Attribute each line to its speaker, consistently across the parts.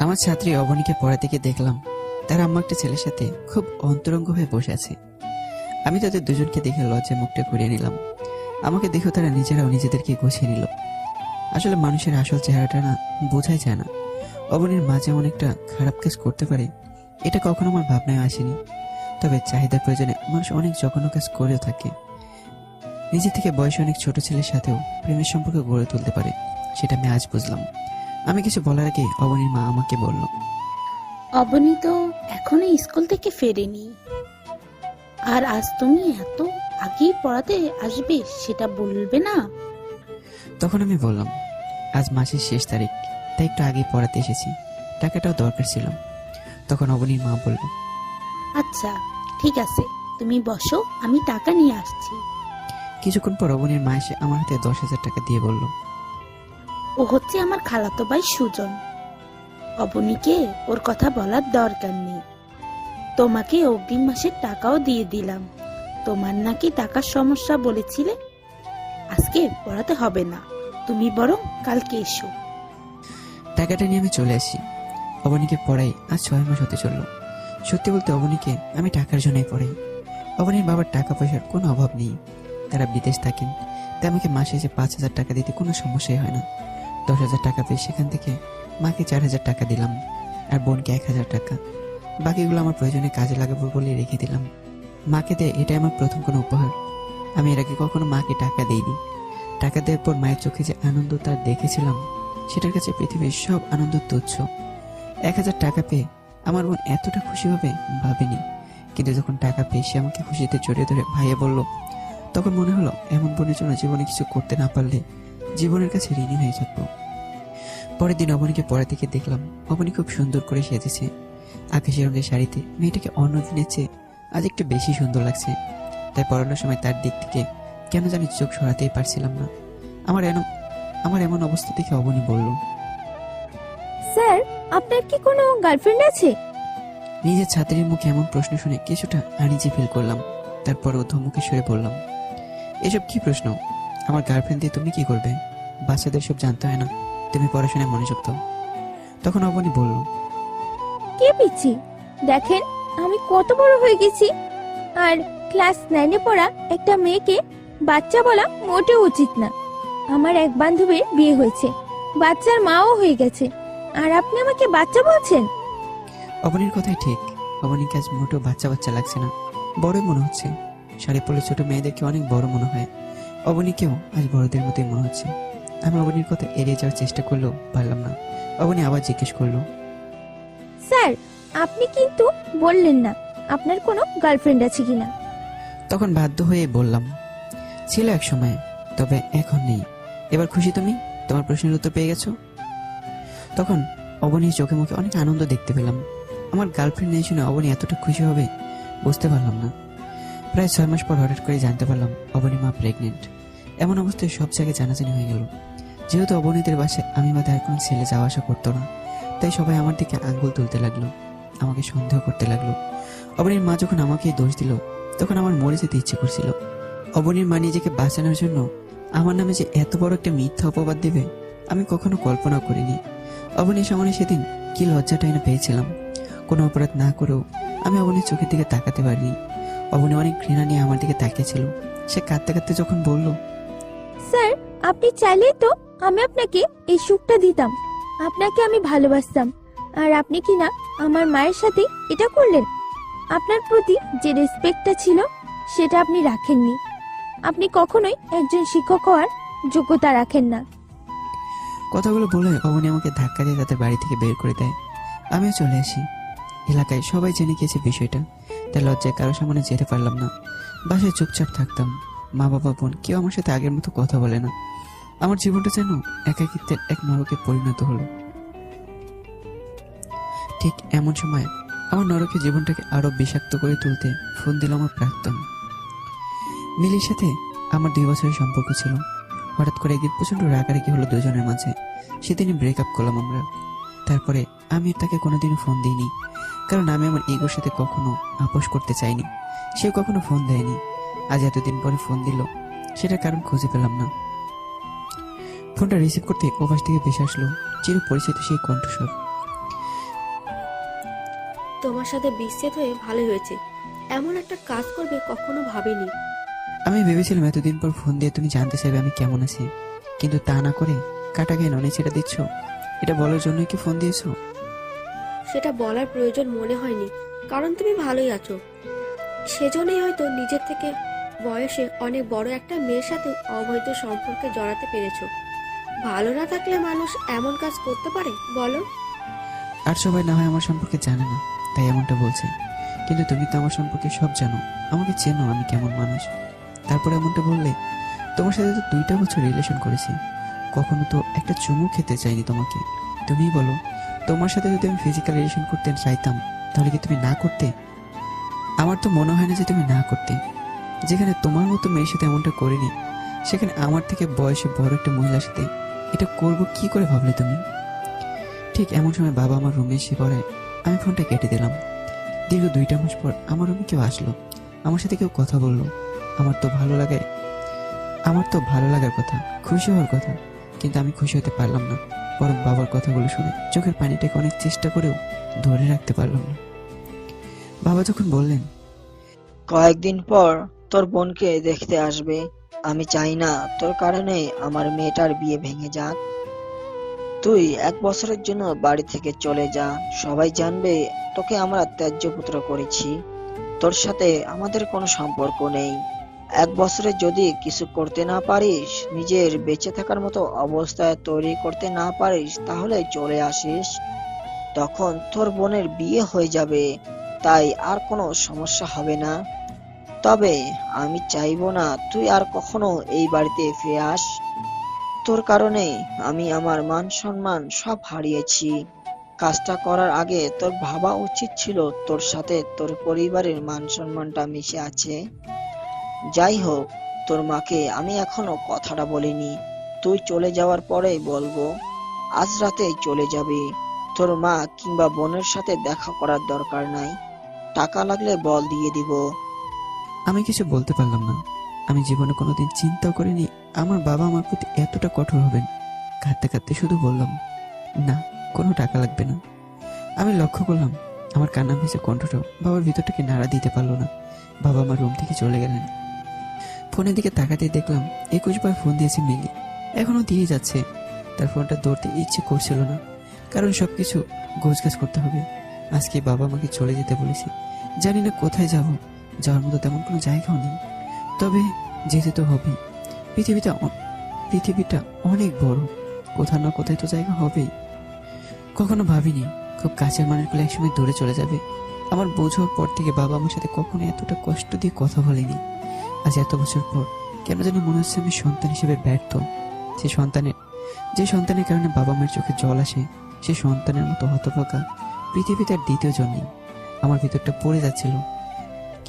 Speaker 1: আমার ছাত্রী অবনীকে পড়া থেকে দেখলাম। তার আম্মা একটা ছেলের সাথে খুব অন্তরঙ্গ হয়ে বসে আছে। আমি তাদের দুজনকে দেখে লজ্জায় মুখটা ঘুরিয়ে নিলাম। আমাকে দেখেও তারা নিজেরাও নিজেদেরকে গুছিয়ে নিল। আসলে মানুষের আসল চেহারাটা না বোঝাই যায় না। অবনীর মা যেমন একটা খারাপ কাজ করতে পারে, এটা কখনো আমার ভাবনায় আসেনি। তবে চাহিদা প্রয়োজনে মানুষ অনেক জঘন্য কাজ করেও থাকে। নিজে থেকে বয়সে অনেক ছোট ছেলের সাথেও প্রেমের সম্পর্ক গড়ে তুলতে পারে, সেটা আমি আজ বুঝলাম। আমি কিছু বলার আগে অবনীর মা আমাকে বলল
Speaker 2: অবনী তো এখনও স্কুল থেকে ফেরেনি। আর আজ তুমি এত আগেই পড়াতে আসবে সেটা বলবে না?
Speaker 1: তখন আমি বললাম আজ মাসের শেষ তারিখ তাই একটু আগেই পড়াতে এসেছি টাকাটাও দরকার ছিল। তখন অবনীর মা বলল
Speaker 2: আচ্ছা ঠিক আছে তুমি বসো আমি টাকা নিয়ে আসছি।
Speaker 1: কিছুক্ষণ পর অবনীর মা এসে আমার হাতে দশ হাজার টাকা দিয়ে বলল
Speaker 2: ও হচ্ছে আমার খালাতো ভাই সুজন। অবনীকে ওর কথা বলার দরকার নেই। তোমাকে অগ্রিম মাসের টাকাও দিয়ে দিলাম। তোমার নাকি টাকার সমস্যা বলেছিলে? আজকে পড়াতে হবে না। তুমি বরং কালকে এসো।
Speaker 1: টাকাটা নিয়ে আমি চলে আসি। অবনীকে পড়াই আজ ছয় মাস হতে চলল। সত্যি বলতে অবনীকে আমি টাকার জন্যই পড়াই। অবনীর বাবার টাকা পয়সার কোনো অভাব নেই। তারা বিদেশ থাকেন। তাই আমাকে মাসে যে পাঁচ হাজার টাকা দিতে কোনো সমস্যাই হয় না। দশ হাজার টাকা পেয়ে সেখান থেকে মাকে চার হাজার টাকা দিলাম আর বোনকে এক হাজার টাকা। বাকিগুলো আমার প্রয়োজনে কাজে লাগাবো বলে রেখে দিলাম। মাকে দেয় এটাই আমার প্রথম কোনো উপহার। আমি এর আগে কখনো মাকে টাকা দিইনি। টাকা দেওয়ার পর মায়ের চোখে যে আনন্দ তার দেখেছিলাম, সেটার কাছে পৃথিবীর সব আনন্দ তুচ্ছ। এক হাজার টাকা পেয়ে আমার বোন এতটা খুশি হবে ভাবিনি। কিন্তু যখন টাকা পেয়ে সে আমাকে খুশিতে জড়িয়ে ধরে ভাইয়া বলল, তখন মনে হলো এমন বোনের জন্য জীবনে কিছু করতে না পারলে জীবনের কাছে ঋণী হয়ে থাকব। পরের দিন অবনীকে পড়া থেকে দেখলাম অবনী খুব সুন্দর করে সেজেছে। আকাশি রঙের শাড়িতে মেয়েটাকে অন্য দিনের চেয়ে আজ একটু বেশি সুন্দর লাগছে। তাই পড়ানোর সময় তার দিক থেকে কেন জানি চোখ সরাতেই পারছিলাম না। আমার এমন আমার এমন অবস্থা দেখে অবনী বলল
Speaker 3: স্যার আপনার কি কোনো গার্লফ্রেন্ড আছে?
Speaker 1: নিজের ছাত্রীর মুখে এমন প্রশ্ন শুনে কিছুটা আনিজি ফিল করলাম। তারপর ও ধমকে সরে বললাম এসব কি প্রশ্ন? আমার গার্লফ্রেন্ড দিয়ে তুমি কি করবে? বাচ্চাদের সব জানতে হয় না। তুমি পড়াশোনায় মনোযোগ দাও। তখন অবনী বলল
Speaker 3: কে পিচ্ছি? দেখেন আমি কত বড় হয়ে গেছি। আর ক্লাস নাইনে পড়া একটা মেয়েকে বাচ্চা বলা মোটেও উচিত না। আমার এক বান্ধবীর বিয়ে হয়েছে। বাচ্চার মাও হয়ে গেছে। আর আপনি আমাকে বাচ্চা বলছেন?
Speaker 1: অবনীর কথাই ঠিক। অবনীকে আজ মোটেও বাচ্চা বাচ্চা লাগছে না। বড়ই মনে হচ্ছে। শাড়ি পরলে ছোট মেয়েদেরকে অনেক বড় মনে হয়। অবনীকেও আজ বড়দের মতোই মনে হচ্ছে। আমি অবনীর কথা এড়িয়ে যাওয়ার চেষ্টা করলেও পারলাম না। অবনী আবার জিজ্ঞেস করল
Speaker 3: স্যার আপনি কিন্তু বললেন না আপনার কোনো গার্লফ্রেন্ড আছে কিনা?
Speaker 1: তখন বাধ্য হয়ে বললাম ছিল এক সময় তবে এখন নেই। এবার খুশি তুমি? তোমার প্রশ্নের উত্তর পেয়ে গেছো? তখন অবনীর চোখে মুখে অনেক আনন্দ দেখতে পেলাম। আমার গার্লফ্রেন্ড নেই শুনে অবনী এতটা খুশি হবে বুঝতে পারলাম না। প্রায় ছয় মাস পর হঠাৎ করে জানতে পারলাম অবনী মা প্রেগনেন্ট এমন অবস্থায় সব জায়গায় জানাজানি হয়ে গেল। যেহেতু অবনীদের বাসায় আমি বা তার কোনো ছেলে যাওয়া আসা করতো না, তাই সবাই আমার দিকে আঙ্গুল তুলতে লাগল, আমাকে সন্দেহ করতে লাগল। অবনীর মা যখন আমাকে দোষ দিল, তখন আমার মরে যেতে ইচ্ছে করছিল। অবনীর মা নিজেকে বাঁচানোর জন্য আমার নামে যে এত বড় একটা মিথ্যা অপবাদ দেবে, আমি কখনো কল্পনা করিনি। অবনীর সামনে সেদিন কি লজ্জাটাই না পেয়েছিলাম। কোনো অপরাধ না করেও আমি অবনীর চোখের দিকে তাকাতে পারিনি। অবনী অনেক ঘৃণা নিয়ে আমার দিকে তাকিয়েছিল। সে কাঁদতে কাঁদতে যখন বলল
Speaker 3: স্যার, আপনি চাইলেই তো আমি আপনাকে এই সুখটা দিতাম। আপনাকে আমি ভালোবাসতাম। আর আপনি কি না আমার মায়ের সাথে এটা করলেন? আপনার প্রতি যে রেসপেক্টটা ছিল, সেটা আপনি রাখেননি। আপনি কখনোই একজন শিক্ষক হওয়ার যোগ্যতা রাখেন না।
Speaker 1: কথাগুলো বলে অবনী আমাকে ধাক্কা দিয়ে তাদের বাড়ি থেকে বের করে দেয়। আমিও চলে আসি। এলাকায় সবাই জেনে গিয়েছে বিষয়টা। তাই লজ্জায় কারোর সামনে যেতে পারলাম না। বাসায় চুপচাপ থাকতাম। মা বাবা বোন কেউ আমার সাথে আগের মতো কথা বলে না। আমার জীবনটা যেন একাকিত্বের এক নরকে পরিণত হলো। ঠিক এমন সময় আমার নরকে জীবনটাকে আরও বিষাক্ত করে তুলতে ফোন দিল আমার প্রাক্তন। মিলির সাথে আমার দুই বছরের সম্পর্ক ছিল। হঠাৎ করে একদিন প্রচণ্ড রাগারাগি হলো দুজনের মাঝে। সেদিনই ব্রেক আপ করলাম আমরা। তারপরে আমি তাকে কোনোদিনও ফোন দিইনি। কারণ আমি আমার ইগোর সাথে কখনো আপোষ করতে চাইনি। সে কখনো ফোন দেয়নি। আজ এতদিন পরে ফোন দিল। সেটার কারণ খুঁজে পেলাম না। ফোনটা রিসিভ করতে ওপাশ থেকে ভেসে আসলো। চির পরিচিত সেই কণ্ঠস্বর।
Speaker 4: তোমার সাথে বিচ্ছেদ হয়ে ভালোই হয়েছে। এমন একটা কাজ করবে কখনো ভাবিনি।
Speaker 1: আমি ভেবেছিলাম এতদিন পর ফোন দিয়ে তুমি জানতে চাইবে আমি কেমন আছি। কিন্তু তা না করে কাটা গিয়ে ননে ছেড়ে দিচ্ছ। এটা বলার জন্যই কি ফোন দিয়েছ?
Speaker 4: সেটা বলার প্রয়োজন মনে হয়নি। কারণ তুমি ভালোই আছো। সেজন্যই হয়তো নিজের থেকে বয়সে অনেক বড় একটা মেয়ের সাথে অবৈধ সম্পর্কে জড়াতে পেরেছ। ভালো না থাকলে মানুষ এমন কাজ করতে পারে? বলো।
Speaker 1: আর সবাই না হয় আমার সম্পর্কে জানে না, তাই এমনটা বলছে। কিন্তু তুমি তো আমার সম্পর্কে সব জানো। আমাকে চেনো আমি কেমন মানুষ। তারপরে এমনটা বললে, তোমার সাথে তো দুইটা বছর রিলেশন করেছি। কখনো তো একটা চুমু খেতে চাইনি তোমাকে। তুমিই বলো, তোমার সাথে যদি আমি ফিজিক্যাল রিলেশন করতে চাইতাম, তাহলে কি তুমি না করতে? আমার তো মনে হয় না যে তুমি না করতে। যেখানে তোমার মতো মেয়ের সাথে এমনটা করিনি, সেখানে আমার থেকে বয়সে বড় একটা মহিলার সাথে এটা করব কি করে ভাবলে তুমি? ঠিক এমন সময় বাবা আমার রুমে এসে পড়ে আমি ফোনটা কেটে দিলাম। দীর্ঘ দুইটা মাস পর আমার রুমে কেউ আসলো। আমার সাথে কেউ কথা বলল। আমার তো ভালো লাগে, আমার তো ভালো লাগার কথা, খুশি হওয়ার কথা, কিন্তু আমি খুশি হতে পারলাম না। বরং বাবার কথাগুলো শুনে চোখের পানিটাকে অনেক চেষ্টা করেও ধরে রাখতে পারলাম না। বাবা যখন বললেন,
Speaker 5: কয়েকদিন পর তোর বোনকে দেখতে আসবে। আমি চাই না তোর কারণে আমার মেয়েটার বিয়ে ভেঙে যাক। তুই এক বছরের জন্য বাড়ি থেকে চলে যা। সবাই জানবে তোকে আমরা ত্যায্য পুত্র করেছি। তোর সাথে আমাদের কোনো সম্পর্ক নেই। এক বছরে যদি কিছু করতে না পারিস, নিজের বেঁচে থাকার মতো অবস্থায় তৈরি করতে না পারিস, তাহলে চলে আসিস। তখন তোর বোনের বিয়ে হয়ে যাবে, তাই আর কোনো সমস্যা হবে না। তবে আমি চাইব না তুই আর কখনো এই বাড়িতে ফিরে আস। তোর কারণে আমি আমার মান সম্মান সব হারিয়েছি। কাজটা করার আগে তোর ভাবা উচিত ছিল তোর সাথে তোর পরিবারের মান সম্মানটা মিশে আছে। যাই হোক, তোর মাকে আমি এখনও কথাটা বলিনি। তুই চলে যাওয়ার পরেই বলব, আজ রাতেই চলে যাবি। তোর মা কিংবা বোনের সাথে দেখা করার দরকার নাই। টাকা লাগলে বল দিয়ে দিব।
Speaker 1: আমি কিছু বলতে পারলাম না। আমি জীবনে কোনোদিন চিন্তাও করিনি আমার বাবা আমার প্রতি এতটা কঠোর হবেন। কাঁদতে কাঁদতে শুধু বললাম, না, কোনো টাকা লাগবে না। আমি লক্ষ্য করলাম, আমার কান্না ভেসে কণ্ঠটা বাবার ভিতরটাকে নাড়া দিতে পারল না। বাবা আমার রুম থেকে চলে গেলেন। ফোনের দিকে তাকাতে দেখলাম, একুশ বার ফোন দিয়েছে মিলি এখনও দিয়ে যাচ্ছে। তার ফোনটা ধরতে ইচ্ছে করছিল না, কারণ সব কিছু গোছগাছ করতে হবে। আজকে বাবা আমাকে চলে যেতে বলেছে। জানি না কোথায় যাব। যাওয়ার মতো তেমন কোনো জায়গাও নেই। তবে যেতে তো হবেই। পৃথিবীটা পৃথিবীটা অনেক বড়। কোথাও না কোথায় তো জায়গা হবেই। কখনো ভাবিনি, খুব কাছের মানুষগুলো একসময় দূরে চলে যাবে। আমার বোঝার পর থেকে বাবা আমার সাথে কখনো এতটা কষ্ট দিয়ে কথা বলেনি। আজ এত বছর পর কেন জানি মনে হচ্ছে আমি সন্তান হিসেবে ব্যর্থ। সে সন্তানের যে সন্তানের কারণে বাবা মায়ের চোখে জল আসে, সে সন্তানের মতো হতভাগা। পৃথিবীতে আর দ্বিতীয় জন নেই আমার ভিতরটা পড়ে যাচ্ছিল।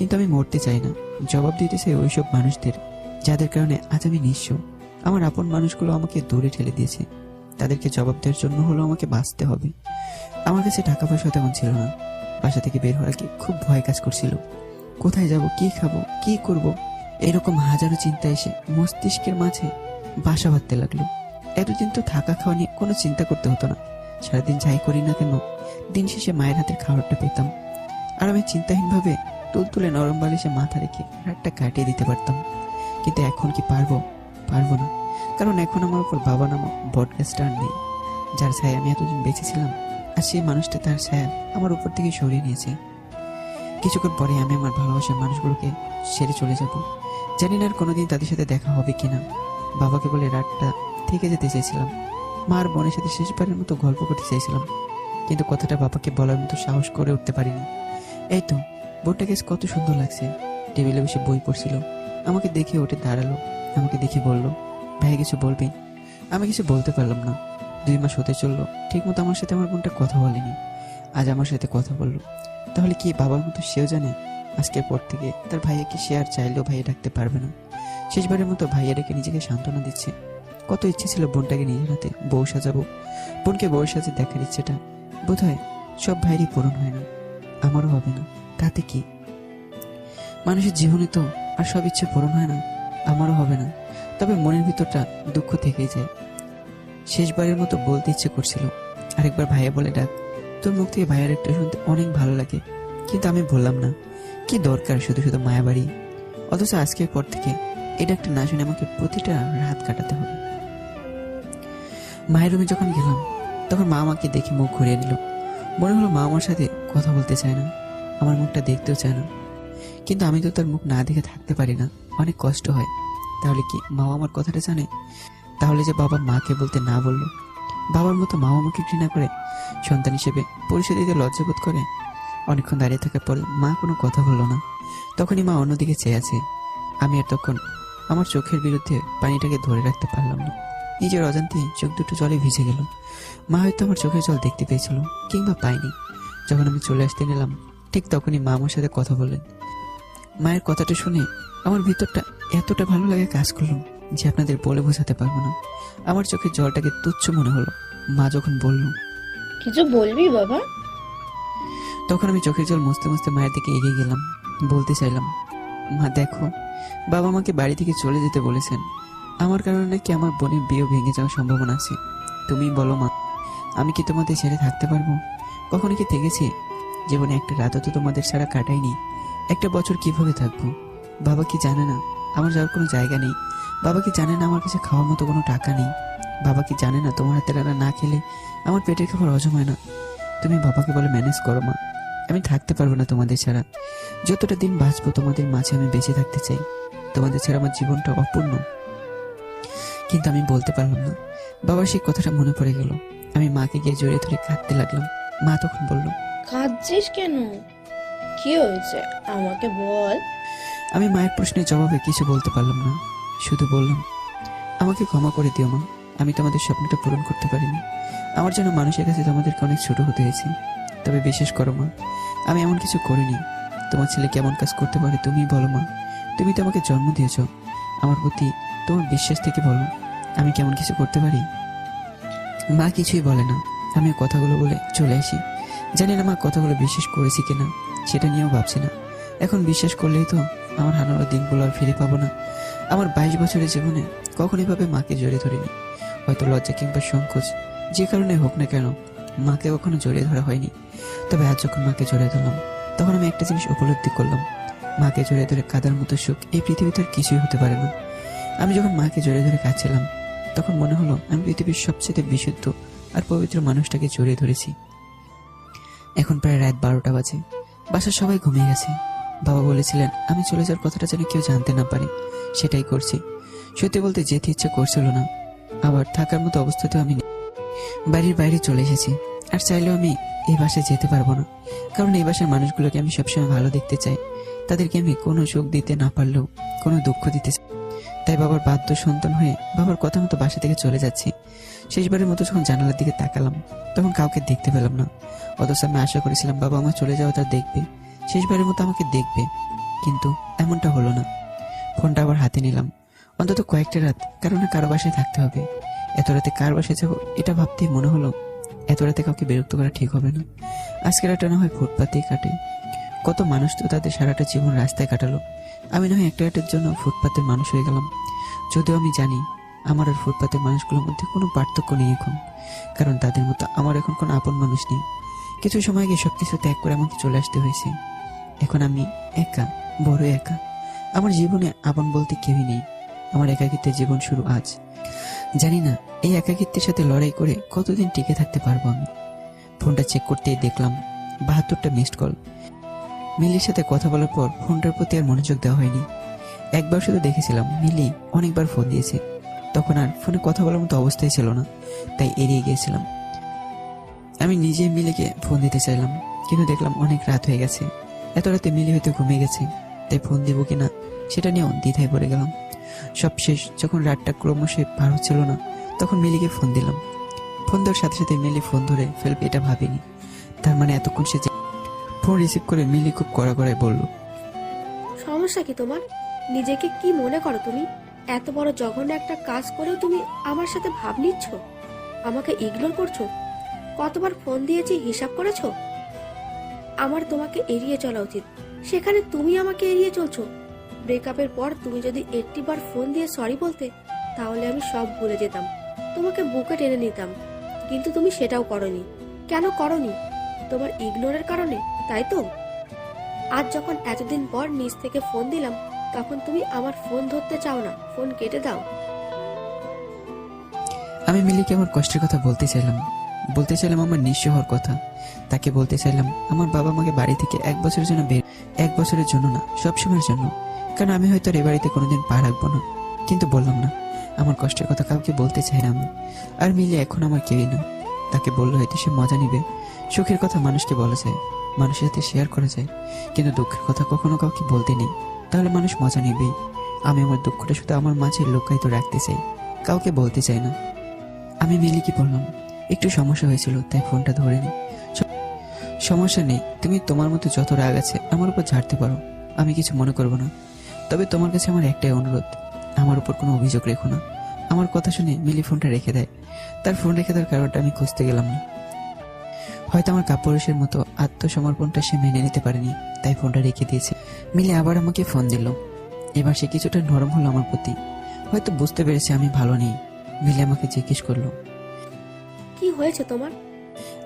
Speaker 1: কিন্তু আমি মরতে চাই না। জবাব দিতে চাই ওইসব মানুষদের, যাদের কারণে আজ আমি নিঃস্ব। আমার আপন মানুষগুলো আমাকে দূরে ঠেলে দিয়েছে। তাদেরকে জবাব দেওয়ার জন্য হলো আমাকে বাঁচতে হবে। আমার কাছে টাকা পয়সা তেমন ছিল না। বাসা থেকে বের হওয়ার আগে খুব ভয় কাজ করছিল। কোথায় যাব, কি খাব, কি করব? এরকম হাজারো চিন্তা এসে মস্তিষ্কের মাঝে বাসা বাঁধতে লাগল। এতদিন তো থাকা খাওয়া নিয়ে কোনো চিন্তা করতে হতো না। সারাদিন যাই করি না কেন, দিন শেষে মায়ের হাতের খাবারটা পেতাম। আর আমি চিন্তাহীনভাবে তুলতুলে নরম বালিশে মাথা রেখে রাতটা কাটিয়ে দিতে পারতাম। কিন্তু এখন কি পারব? পারব না। কারণ এখন আমার উপর বাবা নামক বটগাছটা আর নেই। যার ছায়া আমি এতদিন বেঁচেছিলাম আর সেই মানুষটা তার ছায়া আমার উপর থেকে সরিয়ে নিয়েছে। কিছুক্ষণ পরে আমি আমার ভালোবাসার মানুষগুলোকে সেরে চলে যাব। জানি না আর কোনোদিন তাদের সাথে দেখা হবে কিনা। বাবাকে বলে রাতটা থেকে যেতে চেয়েছিলাম। মা আর বোনের সাথে শেষবারের মতো গল্প করতে চেয়েছিলাম। কিন্তু কথাটা বাবাকে বলার মতো সাহস করে উঠতে পারিনি। এই তো বোনটা গেছ কত সুন্দর লাগছে। টেবিলে বসে বই পড়ছিল। আমাকে দেখে উঠে দাঁড়াল, আমাকে দেখে বলল ভাই কিছু বলবি? আমি কিছু বলতে পারলাম না। দুই মাস হতে চলল ঠিক মতো আমার সাথে আমার বোনটা কথা বলেনি। আজ আমার সাথে কথা বলল। তাহলে কি বাবার মতো সেও জানে? আজকের পর থেকে তার ভাইয়াকে সে আর চাইলেও ভাইয়া ডাকতে পারবে না। শেষবারের মতো ভাইয়া ডেকে নিজেকে সান্ত্বনা দিচ্ছে। কত ইচ্ছে ছিল বোনটাকে নিজের হাতে বউ সাজাবো। বোনকে বউ সাজে দেখার ইচ্ছেটা বোধ হয় সব ভাইয়েরই পূরণ হয় না। আমারও হবে না। তাতে কি? মানুষের জীবনে তো আর সব ইচ্ছে পূরণ হয় না, আমারও হবে না। তবে মনের ভিতরটা দুঃখ থেকেই যায়। শেষবারের মতো বলতে ইচ্ছে করছিল, আরেকবার ভাইয়া বলে ডাক। তোর মুখ থেকে ভাইয়ের একটা শুনতে অনেক ভালো লাগে, কিন্তু আমি বললাম না। কি দরকার শুধু শুধু মায়া বাড়ি? অথচ আজকের পর থেকে এটা একটা না শুনে আমাকে প্রতিটা রাত কাটাতে হবে। মায়ের রুমে যখন গেলাম, তখন মা আমাকে দেখে মুখ ঘুরিয়ে নিল। মনে হলো মা আমার সাথে কথা বলতে চায় না। আমার মুখটা দেখতেও চায় না। কিন্তু আমি তো তার মুখ না দেখে থাকতে পারি না। অনেক কষ্ট হয়। তাহলে কি মা আমার কথাটা জানে? তাহলে যে বাবা মাকে বলতে না বলল? বাবার মতো মাও আমাকে ঘৃণা করে? সন্তান হিসেবে পরিচয় দিতে লজ্জাবোধ করে? অনেকক্ষণ দাঁড়িয়ে থাকার পর মা কোনো কথা বলল না। তখনই মা অন্যদিকে চেয়ে আছে। আমি আর তখন আমার চোখের বিরুদ্ধে পানিটাকে ধরে রাখতে পারলাম না। নিজের অজান্তে চোখ দুটো জলে ভিজে গেল। মা হয়তো আমার চোখের জল দেখতে পেয়েছিল, কিংবা পাইনি যখন আমি চলে আসতে নিলাম ঠিক তখনই মা আমার সাথে কথা বললেন। মায়ের কথাটা শুনে আমার ভিতরটা এতটা ভালো লাগে কাজ করল যে আপনাদের বলে বোঝাতে পারব না। আমার চোখের জলটাকে তুচ্ছ মনে হলো। মা যখন বলল
Speaker 2: কিছু বলবি বাবা?
Speaker 1: তখন আমি চোখের জল মুছতে মুছতে মায়ের দিকে এগিয়ে গেলাম বলতে চাইলাম মা দেখো বাবা আমাকে বাড়ি থেকে চলে যেতে বলেছেন। আমার কারণে নাকি আমার বোনের বিয়ে ভেঙে যাওয়ার সম্ভাবনা আছে? তুমি বলো মা আমি কি তোমাদের ছেড়ে থাকতে পারব? কখনো কি থেকেছি? জীবনে একটা রাতও তো তোমাদের ছাড়া কাটাইনি একটা বছর কীভাবে থাকব? বাবা কি জানে না? আমার যাওয়ার কোনো জায়গা নেই। বাবা কি জানে না আমার কাছে খাওয়ার মতো কোনো টাকা নেই? বাবা কি জানে না তোমার হাতে রান্না না খেলে আমার পেটের খাবার হজম হয় না? তুমি বাবাকে বলে ম্যানেজ করো, মা। আমি থাকতে পারব না তোমাদের ছাড়া। যতটা দিন বাঁচবো তোমাদের মাঝে আমি বেঁচে থাকতে চাই। তোমাদের ছাড়া আমার জীবনটা অপূর্ণ। কিন্তু আমি বলতে পারলাম না। বাবার সেই কথাটা মনে পড়ে গেল। আমি মাকে গিয়ে জড়িয়ে ধরে কাঁদতে লাগলাম। মা তখন বলল
Speaker 2: কাঁদছিস কেন? কি হয়েছে? আমাকে বল।
Speaker 1: আমি মায়ের প্রশ্নের জবাবে কিছু বলতে পারলাম না, শুধু বললাম, আমাকে ক্ষমা করে দিও মা, আমি তোমাদের স্বপ্নটা পূরণ করতে পারিনি। আমার জন্য মানুষের কাছে তোমাদেরকে অনেক ছোট হতে হয়েছে। তবে বিশেষ করো মা, আমি এমন কিছু করিনি। তোমার ছেলে কেমন কাজ করতে পারে তুমি বলো মা। তুমি তো আমাকে জন্ম দিয়েছ। আমার প্রতি তোমার বিশ্বাস থেকে বলো, আমি কেমন কিছু করতে পারি? মা কিছুই বলে না। আমি কথাগুলো বলে চলে আসি। জানি না মা কথাগুলো বিশ্বাস করেছি কিনা, সেটা নিয়েও ভাবছি না। এখন বিশ্বাস করলেই তো আমার হারানো দিনগুলো আর ফিরে পাবো না। আমার বাইশ বছরের জীবনে কখন এভাবে মাকে জড়িয়ে ধরিনি। হয়তো লজ্জা কিংবা সংকোচ, যে কারণে হোক না কেন, মাকে কখনো জড়িয়ে ধরা হয়নি। তবে আজ যখন মাকে জড়িয়ে ধরলাম, তখন আমি একটা জিনিস উপলব্ধি করলাম। মাকে জড়িয়ে ধরে কাদার মতো সুখ এই পৃথিবীতে আর কিছুই হতে পারে না। আমি যখন মাকে জড়িয়ে ধরে কাঁদছিলাম, তখন মনে হলো আমি পৃথিবীর সবচেয়ে বিশুদ্ধ আর পবিত্র মানুষটাকে জড়িয়ে ধরেছি। এখন প্রায় রাত বারোটা বাজে। বাসার সবাই ঘুমিয়ে গেছে। বাবা বলেছিলেন, আমি চলে যাওয়ার কথাটা যেন কেউ জানতে না পারে। সেটাই করছি। সত্যি বলতে যেতে ইচ্ছে করছিল না। আবার থাকার মতো অবস্থাতেও আমি। বাড়ির বাইরে চলে এসেছি। আর চাইলেও আমি এই বাসায় যেতে পারব না। কারণ এই বাসার মানুষগুলোকে আমি সবসময় ভালো দেখতে চাই। তাদেরকে আমি কোনো সুখ দিতে না পারলেও কোনো দুঃখ দিতে চাই। তাই বাবার বাধ্য সন্তান হয়ে বাবার কথা মতো বাসা থেকে চলে যাচ্ছি। শেষবারের মতো যখন জানালার দিকে তাকালাম, তখন কাউকে দেখতে পেলাম না। অথচ আমি আশা করেছিলাম বাবা আমার চলে যাওয়া তার দেখবে, শেষবারের মতো আমাকে দেখবে। কিন্তু এমনটা হলো না। ফোনটা আবার হাতে নিলাম। অন্তত কয়েকটা রাত কারও না কারও বাসায় থাকতে হবে। এত রাতে কার বাসায় যাব এটা ভাবতেই মনে হলো। এত রাতে কাউকে বিরক্ত করা ঠিক হবে না। আজকের রাতটা না হয় ফুটপাতেই কাটে। কত মানুষ তো তাদের সারাটা জীবন রাস্তায় কাটালো। আমি না হয় একটা রাতের জন্য ফুটপাতের মানুষ হয়ে গেলাম। যদিও আমি জানি আমার আর ফুটপাতের মানুষগুলোর মধ্যে কোনো পার্থক্য নেই এখন। কারণ তাদের মতো আমার এখন কোনো আপন মানুষ নেই। কিছু সময় আগে সবকিছু ত্যাগ করে আমাকে চলে আসতে হয়েছে। এখন আমি একা, বড় একা। আমার জীবনে আপন বলতে কেউই নেই। আমার একাকিত্বের জীবন শুরু আজ। জানি না, এই একাকিত্বের সাথে লড়াই করে কতদিন টিকে থাকতে পারব আমি। ফোনটা চেক করতেই দেখলাম, বাহাত্তরটা মিসড কল মিলির সাথে কথা বলার পর ফোনটার প্রতি আর মনোযোগ দেওয়া হয়নি। একবার শুধু দেখেছিলাম, মিলি অনেকবার ফোন দিয়েছে। তখন আর ফোনে কথা বলার মতো অবস্থায় ছিল না। তাই এড়িয়ে গিয়েছিলাম। আমি নিজে মিলিকে ফোন দিতে চাইলাম, কিন্তু দেখলাম অনেক রাত হয়ে গেছে। এত রাতে মিলি হয়তো ঘুমিয়ে গেছে, তাই ফোন দিব কিনা সেটা নিয়েও দ্বিধায় পড়ে গেলাম। সব শেষ যখন রাতটা ক্রমশ পার হচ্ছিল না, তখন মিলিকে ফোন দিলাম। ফোন দেওয়ার সাথে সাথে মিলি ফোন ধরে ফেলবে এটা ভাবিনি। তার মানে এতক্ষণ সে ফোন রিসিভ করে মিলি খুব কড়া কড়ায় বলল,
Speaker 4: সমস্যা কি তোমার? নিজেকে কি মনে করো তুমি? এত বড় জঘন্য একটা কাজ করেও তুমি আমার সাথে ভাব নিচ্ছ? আমাকে ইগনোর করছ? কতবার ফোন দিয়েছি, হিসাব করেছ? আমার তোমাকে এড়িয়ে চলা উচিত। সেখানে তুমি আমাকে এড়িয়ে চলছো। ব্রেকআপের পর তুমি যদি একটি বার ফোন দিয়ে সরি বলতে, তাহলে আমি সব ভুলে যেতাম। তোমাকে বুকে টেনে নিতাম। কিন্তু তুমি সেটাও করনি। কেন করনি? তোমার ইগনোরের কারণে, তাই তো? আজ যখন এতদিন পর নিজ থেকে ফোন দিলাম তখন তুমি আমার ফোন ধরতে চাও না। ফোন কেটে দাও।
Speaker 1: আমি মিলিকে আমার কষ্টের কথা বলতে চাইলাম। বলতে চাইলাম আমার নিঃস্ব হওয়ার কথা। তাকে বলতে চাইলাম, আমার বাবা আমাকে বাড়ি থেকে এক বছরের জন্য বের এক বছরের জন্য না, সব সময়ের জন্য। কারণ আমি হয়তো এ বাড়িতে কোনোদিন পা রাখব না। কিন্তু বললাম না। আমার কষ্টের কথা কাউকে বলতে চাই না আমি। আর মিলি এখন আমার কেউই না। তাকে বললে হয়তো সে মজা নিবে। সুখের কথা মানুষকে বলা যায়। মানুষের সাথে শেয়ার করা যায়। কিন্তু দুঃখের কথা কখনো কাউকে বলতে নেই। তাহলে মানুষ মজা নেবেই আমি আমার দুঃখটা শুধু আমার মাঝে লুকায়িত রাখতে চাই। কাউকে বলতে চাই না। আমি মিলিকে বললাম, একটু সমস্যা হয়েছিল, তাই ফোনটা ধরে নি। সমস্যা নেই। তুমি তোমার মতো যত রাগ আছে, আমার উপর ঝাড়তে পারো। আমি কিছু মনে করব না। তবে তোমার কাছে আমার একটাই অনুরোধ, আমার উপর কোনো অভিযোগ রেখো না। আমার কথা শুনে মিলি ফোনটা রেখে দেয়। তার ফোন রেখে দেওয়ার কারণটা আমি খুঁজতে গেলাম না। হয়তো আমার কাপুরুষের মতো আত্মসমর্পণটা সে মেনে নিতে পারেনি, তাই ফোনটা রেখে দিয়েছে। মিলি আবার আমাকে ফোন দিল। এবার সে কিছুটা নরম হলো আমার প্রতি। হয়তো বুঝতে পেরেছে আমি ভালো নেই মিলে আমাকে জিজ্ঞেস করল।
Speaker 4: কি হয়েছে তোমার?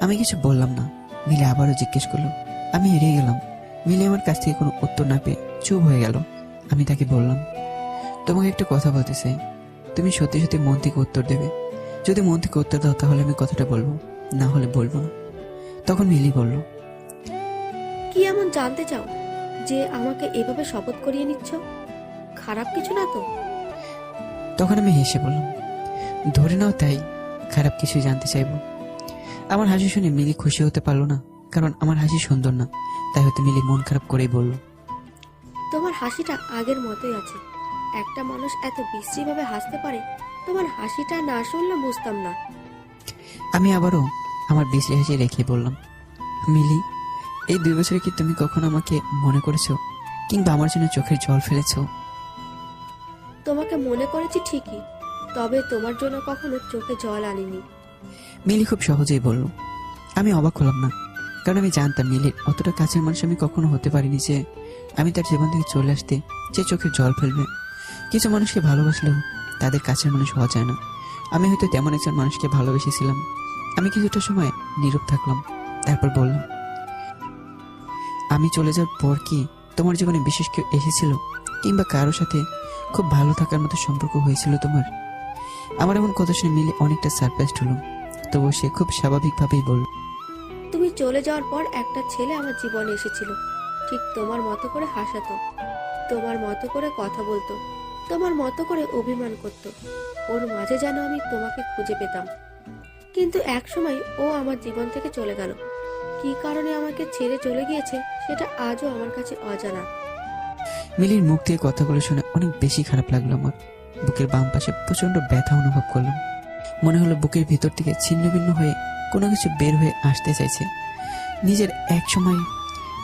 Speaker 1: আমি কিছু বললাম না মিলে আবারও জিজ্ঞেস করল। আমি এড়িয়ে গেলাম। মিলে আমার কাছ থেকে কোনো উত্তর না পেয়ে চুপ হয়ে গেল। আমি তাকে বললাম তোমাকে একটা কথা বলতে চাই তুমি সত্যি সত্যি মন থেকে উত্তর দেবে। যদি মন থেকে উত্তর দাও তাহলে আমি কথাটা বলব না হলে বলব না। তখন মিলি বলল
Speaker 4: কি এমন জানতে চাও? যে আমাকে এভাবে শপথ করিয়ে নিচ্ছ? খারাপ কিছু না তো?
Speaker 1: তখন আমি হেসে বললাম ধরে নাও তাই খারাপ কিছু জানতে চাইব। আমার হাসি শুনে মিলি খুশি হতে পারল না কারণ আমার হাসি সুন্দর না তাই হয়তো মিলি মন খারাপ করেই বলল।
Speaker 4: তোমার হাসিটা আগের মতোই আছে। একটা মানুষ এত বিশ্রীভাবে হাসতে পারে তোমার হাসিটা না শুনলে বুঝতাম না।
Speaker 1: আমি আবারও আমার বিশ্রী হাসি রেখে বললাম মিলি এই দুই বছরে কি তুমি কখনো আমাকে মনে করেছ? কিংবা আমার জন্য চোখের জল ফেলেছো?
Speaker 4: তোমাকে মনে করেছি ঠিকই তবে তোমার জন্য কখনো চোখে জল আনিনি।
Speaker 1: মিলি খুব সহজেই বলল আমি অবাক হলাম না কারণ আমি জানতাম মিলির অতটা কাছের মানুষ আমি কখনো হতে পারিনি যে আমি তার জীবন থেকে চলে আসতে যে চোখের জল ফেলবে। কিছু মানুষকে ভালোবাসলেও তাদের কাছের মানুষ হওয়া যায় না। আমি হয়তো তেমন একজন মানুষকে ভালোবেসেছিলাম। আমি কিছুটা সময় নীরব থাকলাম তারপর বললাম আমি চলে যাওয়ার পর কি তোমার জীবনে বিশেষ কেউ এসেছিল? কিংবা কারোর সাথে খুব ভালো থাকার মতো সম্পর্ক হয়েছিল তোমার? আমার এমন কথা শুনে মিলে অনেকটা সারপ্রাইজড হলো। তবু সে খুব স্বাভাবিকভাবেই বলল,
Speaker 4: তুমি চলে যাওয়ার পর একটা ছেলে আমার জীবনে এসেছিল। ঠিক তোমার মতো করে হাসাতো, তোমার মতো করে কথা বলতো, তোমার মতো করে অভিমান করত। ওর মাঝে যেন আমি তোমাকে খুঁজে পেতাম। কিন্তু এক সময় ও আমার জীবন থেকে চলে গেল। কী কারণে আমাকে ছেড়ে চলে গিয়েছে সেটা আজও আমার কাছে অজানা।
Speaker 1: মিলির মুখ দিয়ে কথাগুলো শুনে অনেক বেশি খারাপ লাগল আমার। বুকের বাম পাশে প্রচণ্ড ব্যথা অনুভব করলাম। মনে হলো বুকের ভিতর থেকে ছিন্ন ভিন্ন হয়ে কোনো কিছু বের হয়ে আসতে চাইছে। নিজের এক সময়,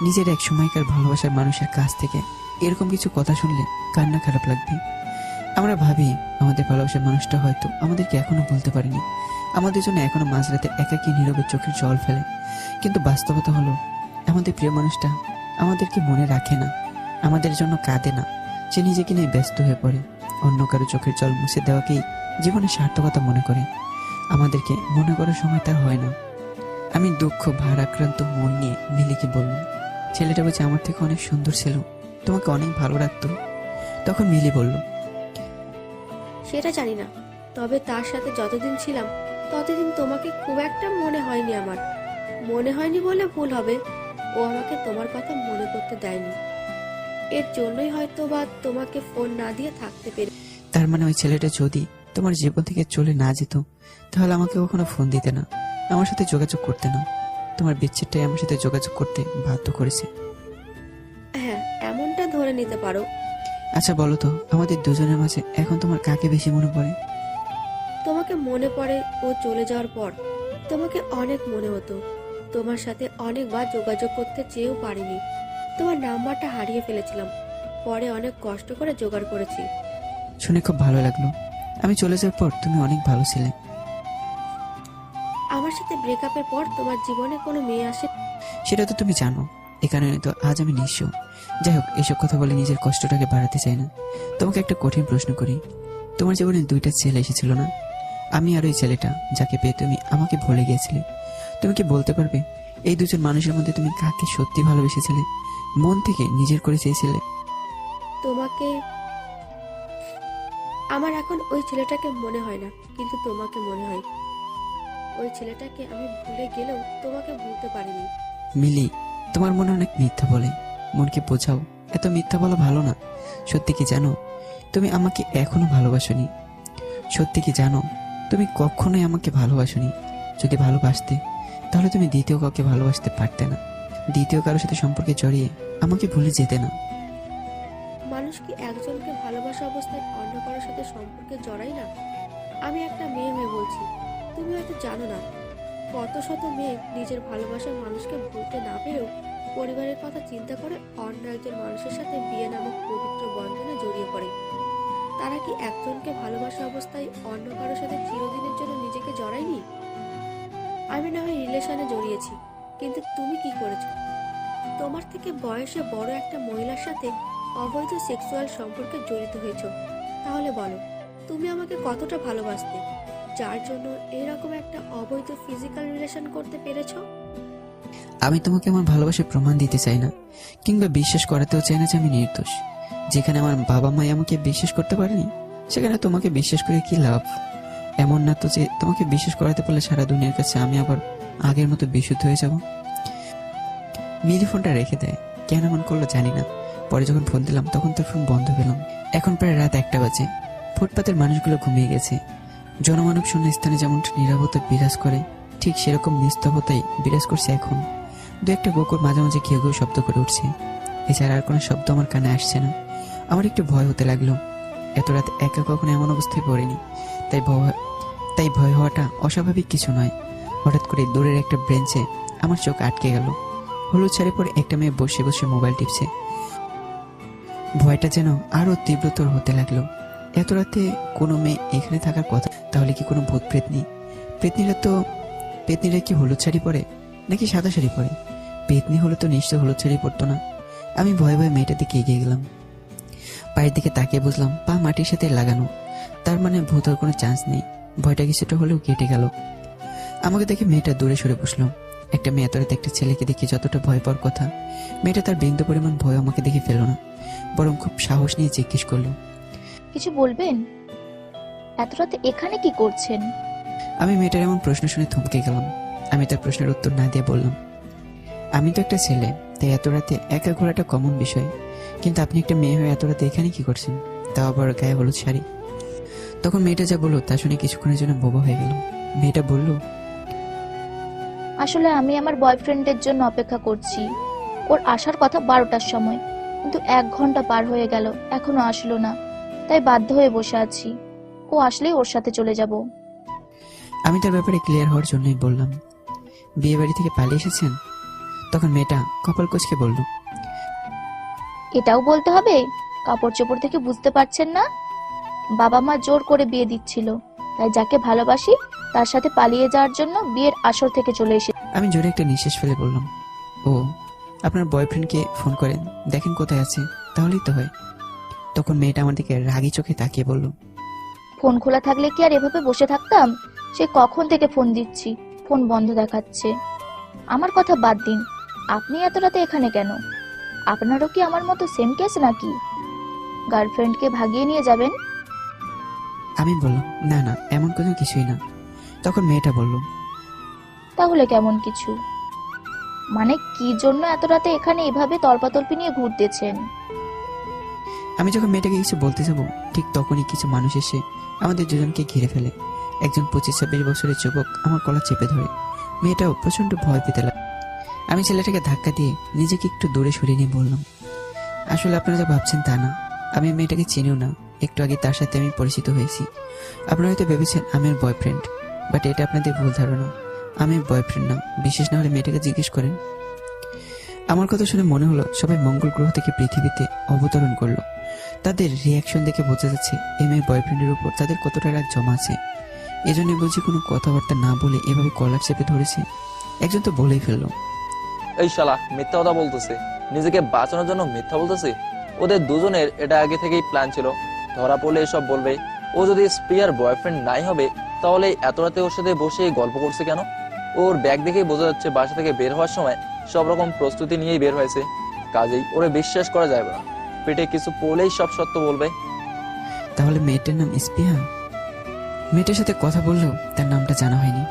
Speaker 1: নিজের এক সময়কার ভালোবাসার মানুষের কাছ থেকে এরকম কিছু কথা শুনলে কান্না খারাপ লাগবে। আমরা ভাবি আমাদের ভালোবাসার মানুষটা হয়তো আমাদেরকে এখনও বলতে পারেনি। আমাদের জন্য এখনও মাঝরাতে একাকী নীরবে চোখের জল ফেলে। কিন্তু বাস্তবতা হলো, আমাদের প্রিয় মানুষটা আমাদেরকে মনে রাখে না, আমাদের জন্য কাঁদে না। সে নিজেকে নিয়ে ব্যস্ত হয়ে পড়ে, অন্য কারও চোখের জল মুছে দেওয়াকেই জীবনের সার্থকতা মনে করে। আমাদেরকে মনে করার সময় তার হয় না। আমি দুঃখ, ভারাক্রান্ত মন নিয়ে মিলিকে বললাম, ছেলেটা বলছে আমার থেকে অনেক সুন্দর ছিল, তোমাকে অনেক ভালো রাখতো তখন মিলি বলল,
Speaker 4: সেটা জানি না, তবে তার সাথে যতদিন ছিলাম ততদিন তোমাকে খুব একটা মনে হয়নি আমার। মনে হয়নি বলে ভুল হবে। ও আমাকে তোমার কথা মনে করতে দেয়নি। এর জন্যই হয়তো বা তোমাকে ফোন না দিয়ে থাকতে পেরে
Speaker 1: তার মানে ওই ছেলেটা যদি তোমার জীবন থেকে চলে না যেত তাহলে আমাকে কখনো ফোন দিতে না। আমার সাথে যোগাযোগ করতে না। তোমার বিচ্ছেদটাই আমার সাথে যোগাযোগ করতে বাধ্য করেছে।
Speaker 4: হ্যাঁ এমনটা ধরে নিতে পারো।
Speaker 1: আচ্ছা বলো তো আমাদের দুজনের মাঝে এখন তোমার কাকে বেশি মনে পড়ে?
Speaker 4: তোমাকে মনে পড়ে ও চলে যাওয়ার পর তোমাকে অনেক মনে হতো। তোমার সাথে অনেকবার যোগাযোগ করতে চেয়েও পারিনি। তোমার নাম্বারটা হারিয়ে ফেলেছিলাম। পরে অনেক কষ্ট করে জোগাড় করেছি।
Speaker 1: শুনে খুব ভালো লাগল। আমি চলে যাওয়ার পর তুমি অনেক ভালো ছিলে।
Speaker 4: আমার সাথে ব্রেকআপের পর তোমার জীবনে কোনো মেয়ে আসে?
Speaker 1: সেটা তো তুমি জানো। এ কারণে তো আজ আমি নিঃস্ব। যাই হোক এসব কথা বলে নিজের কষ্টটাকে বাড়াতে চাই না। তোমাকে একটা কঠিন প্রশ্ন করি। তোমার জীবনে দুইটা ছেলে এসেছিল না? আমি আর ওই ছেলেটা যাকে পেয়ে তুমি আমাকে ভুলে গিয়েছিলে তুমি কি বলতে পারবে? এই দুজন মানুষের মধ্যে তুমি কাকে সত্যি ভালোবেসেছিলে? মন থেকে নিজের করে চেয়েছিলে?
Speaker 4: তোমাকে আমার এখন ওই ছেলেটাকে মনে হয় না কিন্তু তোমাকে মনে হয়। ওই ছেলেটাকে আমি ভুলে গেলেও তোমাকে ভুলতে পারিনি।
Speaker 1: মিলি তোমার মনে অনেক মিথ্যা বলে। মনকে বোঝাও এত মিথ্যা বলা ভালো না। সত্যি কি জানো তুমি আমাকে এখনও ভালোবাসনি। সত্যি কি জানো তুমি কখনোই আমাকে ভালোবাসনি। যদি ভালোবাসতে, তাহলে তুমি দ্বিতীয় কাউকে ভালোবাসতে পারতে না। দ্বিতীয় কারোর সাথে সম্পর্কে জড়িয়ে আমাকে ভুলে যেতে না।
Speaker 4: মানুষ কি একজনকে ভালোবাসা অবস্থায় অন্য কারোর সাথে সম্পর্কে জড়াই না? আমি একটা মেয়ে হয়ে বলছি। তুমি হয়তো জানো না। কত শত মেয়ে নিজের ভালোবাসার মানুষকে ভুলতে না পেরেও পরিবারের কথা চিন্তা করে অন্য একজন মানুষের সাথে বিয়ে নামক পবিত্র বন্ধনে জড়িয়ে পড়ে। তারা কি একজনকে ভালোবাসা অবস্থায় অন্য কারোর সাথে চিরদিনের জন্য নিজেকে জড়ায়নি? আমি না হয় রিলেশনে জড়িয়েছি, কিন্তু তুমি কি করেছ? তোমার থেকে বয়সে বড় একটা মহিলার সাথে অবৈধ সেক্সুয়াল সম্পর্কে জড়িত হয়েছ। তাহলে বলো, তুমি আমাকে কতটা ভালোবাসতে? যার জন্য এরকম একটা অবৈধ ফিজিক্যাল রিলেশন করতে পেরেছ?
Speaker 1: আমি তোমাকে আমার ভালোবাসার প্রমাণ দিতে চাই না, কিংবা বিশ্বাস করাতেও চাই না যে আমি নির্দোষ। যেখানে আমার বাবা মাই আমাকে বিশ্বাস করতে পারেনি, সেখানে তোমাকে বিশ্বাস করে কি লাভ? এমন না তো যে তোমাকে বিশ্বাস করাতে পারলে সারা দুনিয়ার কাছে আমি আবার আগের মতো বিশুদ্ধ হয়ে যাব? মিলি ফোনটা রেখে দেয়। কেন এমন করল জানি না। পরে যখন ফোন দিলাম, তখন তার ফোন বন্ধ পেলাম। এখন প্রায় রাত একটা বাজে। ফুটপাতের মানুষগুলো ঘুমিয়ে গেছে। জনমানব শূন্য স্থানে যেমন নিরাপত্তা বিরাজ করে, ঠিক সেরকম নিস্তবতাই বিরাজ করছে এখন। দু একটা গোকুর মাঝে মাঝে ঘেউ ঘেউ শব্দ করে উঠছে। এছাড়া আর কোনো শব্দ আমার কানে আসছে না। আমার একটু ভয় হতে লাগল। এত রাত একা কখনো এমন অবস্থায় পড়েনি। তাই ভয় তাই ভয় হওয়াটা অস্বাভাবিক কিছু নয়। হঠাৎ করে দূরের একটা ব্রেঞ্চে আমার চোখ আটকে গেল। হলুদ শাড়ি পরে একটা মেয়ে বসে বসে মোবাইল টিপছে। ভয়টা যেন আরও তীব্রতর হতে লাগল। এত রাতে কোনো মেয়ে এখানে থাকার কথা, তাহলে কি কোনো ভূত প্রেতনি প্রেতনিরা তো, পেতনিরা কি হলুদ শাড়ি পরে, নাকি সাদা শাড়ি পরে? পেতনি হলে তো নিশ্চয় হলুদ শাড়ি পরতো না। আমি ভয়ে ভয়ে মেয়েটার দিকে এগিয়ে গেলাম। পায়ের দিকে তাকিয়ে বুঝলাম পা মাটির সাথে লাগানো। তার মানে ভূতর কোনো চান্স নেই। ভয়টা কিছুটা হলেও কেটে গেল। আমাকে দেখে মেয়েটা দূরে সরে বসল। একটা মেয়ে এত রাতে একটা ছেলেকে দেখে যতটা ভয় পাওয়ার কথা মেয়েটা তার বিন্দু পরিমাণ ভয় আমাকে দেখে ফেলো না বরং খুব সাহস নিয়ে জিজ্ঞেস করল।
Speaker 3: কিছু বলবেন? এত রাতে এখানে কি করছেন?
Speaker 1: আমি মেয়েটার এমন প্রশ্ন শুনে থমকে গেলাম। আমি তার প্রশ্নের উত্তর না দিয়ে বললাম আমি তো একটা ছেলে তাই এত রাতে একা ঘোরাটা কমন বিষয়। কিন্তু আপনি একটা মেয়ে হয়ে এত রাতে এখানে কি করছেন? তাও আবার গায়ে হলুদ শাড়ি। তখন মেয়েটা যা বলল তা শুনে কিছুক্ষণের জন্য বোবা হয়ে গেল। মেয়েটা বলল
Speaker 3: আসলে আমি আমার বয়ফ্রেন্ডের জন্য অপেক্ষা করছি। ওর আসার কথা বারোটার সময় কিন্তু এক ঘণ্টা পার হয়ে গেল এখনও আসলো না। তাই বাধ্য হয়ে বসে আছি। ও আসলেই ওর সাথে চলে যাব।
Speaker 1: আমি তার ব্যাপারে ক্লিয়ার হওয়ার জন্যই বললাম বিয়ে বাড়ি থেকে পালিয়ে এসেছেন? তখন মেয়েটা কপাল কোচকে বলল
Speaker 3: এটাও বলতে হবে? কাপড় চোপড় থেকে বুঝতে পারছেন না? বাবা মা জোর করে বিয়ে দিচ্ছিল তাই যাকে ভালোবাসি তার সাথে পালিয়ে যাওয়ার জন্য বিয়ের আসর থেকে চলে এসে
Speaker 1: আমি জোরে একটা নিঃশ্বাস ফেলে বললাম ও আপনার বয়ফ্রেন্ডকে ফোন করেন দেখেন কোথায় আছে তাহলেই তো হয়। তখন মেয়েটা আমার দিকে রাগি চোখে তাকিয়ে বলল
Speaker 3: ফোন খোলা থাকলে কি আর এভাবে বসে থাকতাম? সে কখন থেকে ফোন দিচ্ছি ফোন বন্ধ দেখাচ্ছে। আমার কথা বাদ দিন আপনি এত রাতে এখানে কেন? আপনারও কি আমার মতো সেম কেস নাকি? গার্লফ্রেন্ডকে ভাগিয়ে নিয়ে যাবেন?
Speaker 1: আমি বললাম না না এমন কোনো কিছুই না। তখন মেয়েটা বলল
Speaker 3: তাহলে কেমন কিছু? মানে কি জন্য এত রাতে এখানে এভাবে তল্পাতল্পি নিয়ে ঘুরতেছেন?
Speaker 1: আমি যখন মেয়েটাকে কিছু বলতে যাব ঠিক তখনই কিছু মানুষ এসে আমাদের দুজনকে ঘিরে ফেলে। একজন পঁচিশ ছাব্বিশ বছরের যুবক আমার গলা চেপে ধরে। মেয়েটাও প্রচণ্ড ভয় পেতে লাগে আমি ছেলেটাকে ধাক্কা দিয়ে নিজেকে একটু দূরে সরিয়ে নিয়ে বললাম, আসলে আপনারা যা ভাবছেন তা না। আমি মেয়েটাকে চিনিও না। একটু আগে তার সাথে আমি পরিচিত হয়েছি। আপনারা হয়তো ভেবেছেন আমি ওর বয়ফ্রেন্ড বাট এটা আপনাদের ভুল ধারণা। আমি বয়ফ্রেন্ড না। বিশেষ না হলে মেয়েটাকে জিজ্ঞেস করেন। আমার কথা শুনে মনে হলো সবাই মঙ্গল গ্রহ থেকে পৃথিবীতে অবতরণ করল। তাদের রিয়াকশন দেখে বোঝা যাচ্ছে এই মেয়ের বয়ফ্রেন্ডের উপর তাদের কতটা রাগ জমা আছে। এজন্য বুঝি কোনো কথাবার্তা না বলে এভাবে কলার চেপে ধরেছে। একজন তো বলেই ফেলল।
Speaker 6: এই শালা মিথ্যা কথা বলতেছে। নিজেকে বাঁচানোর জন্য মিথ্যা বলতেছে? ওদের দুজনের এটা আগে থেকেই প্ল্যান ছিল। ধরা পড়লে এসব বলবে। ও যদি স্প্রিয়ার বয়ফ্রেন্ড নাই হবে, তাহলে এত রাতে ওর সাথে বসে গল্প করছে কেন? ওর ব্যাগ দেখেই বোঝা যাচ্ছে বাসা থেকে বের হওয়ার সময় সব রকম প্রস্তুতি নিয়েই বের হয়েছে। কাজেই ওরে বিশ্বাস করা যাবে না। পেটে কিছু পড়লেই সব সত্য বলবে।
Speaker 1: তাহলে মেয়েটার নাম স্পেহা? মেয়েটার সাথে কথা বললেও তার নামটা জানা হয়নি।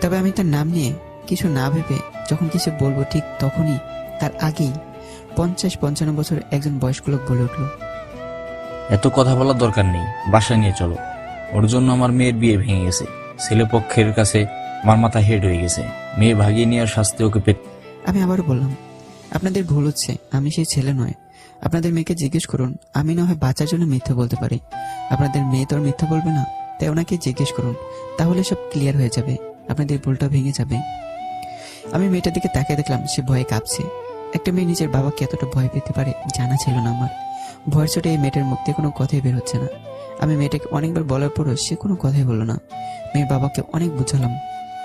Speaker 1: তবে আমি তার নাম নিয়ে কিছু না ভেবে যখন কিছু বলব ঠিক তখনই তার আগেই পঞ্চাশ পঞ্চান্ন বছর একজন বয়স্ক লোক বলে উঠল
Speaker 7: এত কথা বলার দরকার নেই বাসায় নিয়ে চলো। ওর জন্য আমার মেয়ের বিয়ে ভেঙে গেছে। ছেলে পক্ষের কাছে আমার মাথা হেড হয়ে গেছে। মেয়ে ভাগিয়ে নেওয়ার শাস্তি ওকে পেট
Speaker 1: আমি আবারও বললাম আপনাদের ভুল হচ্ছে আমি সেই ছেলে নয়। আপনাদের মেয়েকে জিজ্ঞেস করুন আমি না হয় বাঁচার জন্য মিথ্যে বলতে পারি। আপনাদের মেয়ে তো আর মিথ্যা বলবে না তাই ওনাকে জিজ্ঞেস করুন তাহলে সব ক্লিয়ার হয়ে যাবে। আপনাদের ভুলটা ভেঙে যাবে। আমি মেয়েটার দিকে তাকিয়ে দেখলাম সে ভয়ে কাঁপছে। একটা মেয়ে নিজের বাবাকে এতটা ভয় পেতে পারে জানা ছিল না আমার। ভয়ের চোটে এই মেয়েটার মুখ দিয়ে কোনো কথাই বের হচ্ছে না। আমি মেয়েটাকে অনেকবার বলার পরও সে কোনো কথাই বলল না। মেয়ের বাবাকে অনেক বুঝালাম,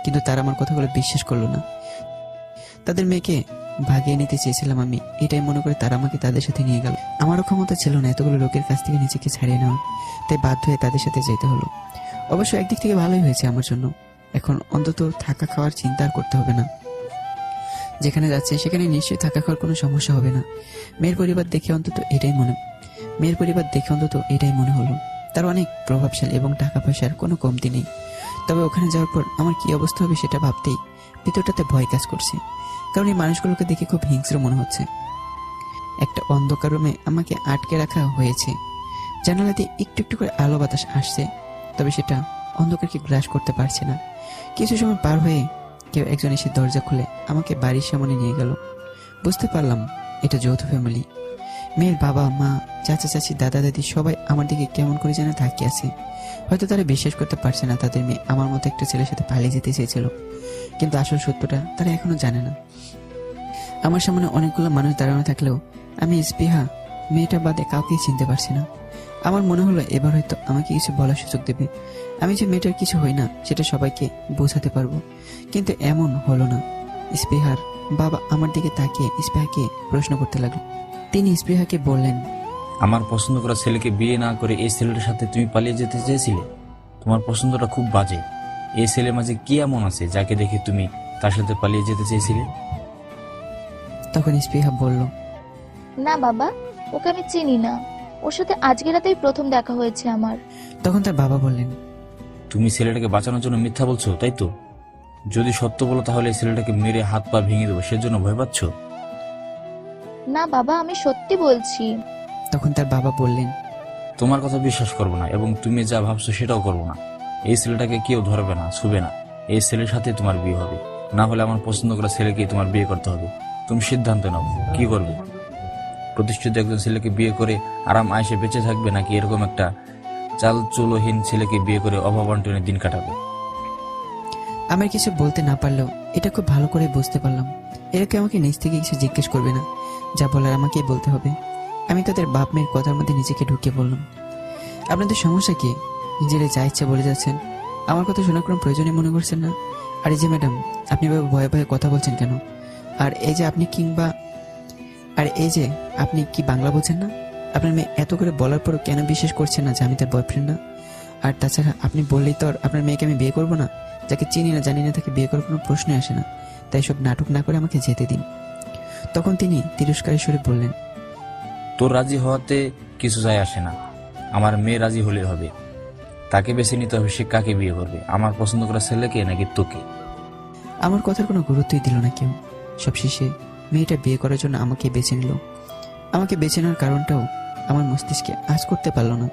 Speaker 1: কিন্তু তারা আমার কথাগুলো বিশ্বাস করল না। তাদের মেয়েকে ভাগিয়ে নিতে চেয়েছিলাম আমি। এটাই মনে করে তারা আমাকে তাদের সাথে নিয়ে গেল। আমারও ক্ষমতা ছিল না এতগুলো লোকের কাছ থেকে নিজেকে ছাড়িয়ে নেওয়ার, তাই বাধ্য হয়ে তাদের সাথে যেতে হলো। অবশ্য একদিক থেকে ভালোই হয়েছে আমার জন্য। এখন অন্তত থাকা খাওয়ার চিন্তা আর করতে হবে না। যেখানে যাচ্ছে, সেখানে নিশ্চয়ই থাকা খাওয়ার কোনো সমস্যা হবে না। মেয়ের পরিবার দেখে অন্তত এটাই মনে মেয়ের পরিবার দেখে অন্তত এটাই মনে হলো। তার অনেক প্রভাবশালী এবং টাকা পয়সার কোনো কমতি নেই। তবে ওখানে যাওয়ার পর আমার কি অবস্থা হবে সেটা ভাবতেই ভিতরটাতে ভয় কাজ করছে। কারণ এই মানুষগুলোকে দেখে খুব হিংস্র মনে হচ্ছে। একটা অন্ধকার রুমে আমাকে আটকে রাখা হয়েছে। জানালাতে একটু একটু করে আলো বাতাস আসছে, তবে সেটা অন্ধকারকে গ্রাস করতে পারছে না। কিছু সময় পার হয়ে কেউ একজন এসে দরজা খুলে আমাকে বাড়ির সামনে নিয়ে গেল। বুঝতে পারলাম, এটা যৌথ ফ্যামিলি মেয়ের বাবা, মা, চাচা, চাচি, দাদা, দাদি সবাই আমার দিকে কেমন করে যেন তাকিয়ে আছে। হয়তো তারা বিশ্বাস করতে পারছে না তাদের মেয়ে আমার মতো একটা ছেলের সাথে পালিয়ে যেতে চেয়েছিল। কিন্তু আসল সত্যটা তারা এখনও জানে না। আমার সামনে অনেকগুলো মানুষ দাঁড়ানো থাকলেও আমি স্পৃহা মেয়েটা বাদে কাউকেই চিনতে পারছি না। আমার মনে হলো এবার হয়তো আমাকে কিছু বলার সুযোগ দেবে। আমি যে মেয়েটার কিছু হই না সেটা সবাইকে বোঝাতে পারব। কিন্তু এমন হলো না। স্পৃহার বাবা আমার দিকে তাকিয়ে স্পৃহাকে প্রশ্ন করতে লাগল। তিনি স্পৃহাকে বললেন
Speaker 7: আমার পছন্দ করা ছেলেকে বিয়ে না করে এই ছেলেটার সাথে তুমি পালিয়ে যেতে চেয়েছিলে? তোমার পছন্দটা খুব বাজে। এই ছেলের মাঝে কি এমন আছে যাকে দেখে তুমি তার সাথে পালিয়ে যেতে চেয়েছিলে?
Speaker 1: তখন স্পৃহা বলল
Speaker 3: না বাবা ওকে আমি চিনি না। ওর সাথে আজকে রাতেই প্রথম দেখা হয়েছে আমার।
Speaker 1: তখন তার বাবা বললেন
Speaker 7: তুমি ছেলেটাকে বাঁচানোর জন্য মিথ্যা বলছো তাই তো? যদি সত্য বলো তাহলে এই ছেলেটাকে মেরে হাত পা ভেঙে দেবো সেজন্য ভয় পাচ্ছ?
Speaker 3: না বাবা আমি সত্যি বলছি।
Speaker 1: তখন তার বাবা বললেন
Speaker 7: তোমার কথা বিশ্বাস করব না এবং তুমি যা ভাবছ সেটাও করব না। এই ছেলেটাকে কেউ ধরবে না ছুবে না। এই ছেলের সাথে তোমার বিয়ে হবে। না হলে আমার পছন্দ করা ছেলেকেই তোমার বিয়ে করতে হবে। তুমি সিদ্ধান্ত নাও কি করবে? প্রতিষ্ঠিত একজন ছেলেকে বিয়ে করে আরাম আয়সে বেঁচে থাকবে নাকি এরকম একটা চাল চুলোহীন ছেলেকে বিয়ে করে অভাব অন্টনে দিন কাটাবে।
Speaker 1: আমার কিছু বলতে না পারলেও এটা খুব ভালো করে বুঝতে পারলাম। এরা কেউ আমাকে নিজ থেকে কিছু জিজ্ঞেস করবে না। যা বলার আমাকেই বলতে হবে। আমি তাদের বাপ মেয়ের কথার মধ্যে নিজেকে ঢুকিয়ে বললাম। আপনাদের সমস্যা কি? নিজেরা যা ইচ্ছা বলে যাচ্ছেন। আমার কথা শোনার কোনো প্রয়োজনই মনে করছেন না। আর এই যে ম্যাডাম, আপনি ভয়ে ভয়ে কথা বলছেন কেন? আর এই যে আপনি কিংবা আর এই যে আপনি কি বাংলা বলছেন না? আপনার মেয়ে এত করে বলার পরও কেন বিশ্বাস করছেন না যে আমি তার বয়ফ্রেন্ড না? আর তাছাড়া আপনি বললেই তো আর আপনার মেয়েকে আমি বিয়ে করব না? যাকে চিনি না জানি না তাকে বিয়ে করার কোনো প্রশ্নই আসে না। তাই সব নাটক না করে আমাকে যেতে দিন। তখন তিনি তিরস্কারের সুরে বললেন
Speaker 7: তোর রাজি হওয়াতে কিছু যায় আসে না। আমার মেয়ে রাজি হলে হবে। তাকে বেছে নিতে হবে সে কাকে বিয়ে করবে? আমার পছন্দ করা ছেলেকে নাকি তোকে?
Speaker 1: আমার কথার কোনো গুরুত্বই দিল না কেউ। সব শেষে মেয়েটা বিয়ে করার জন্য আমাকে বেছে নিল। আমাকে বেছে নেওয়ার কারণটাও আমার মস্তিষ্কে আজ করতে পারল না।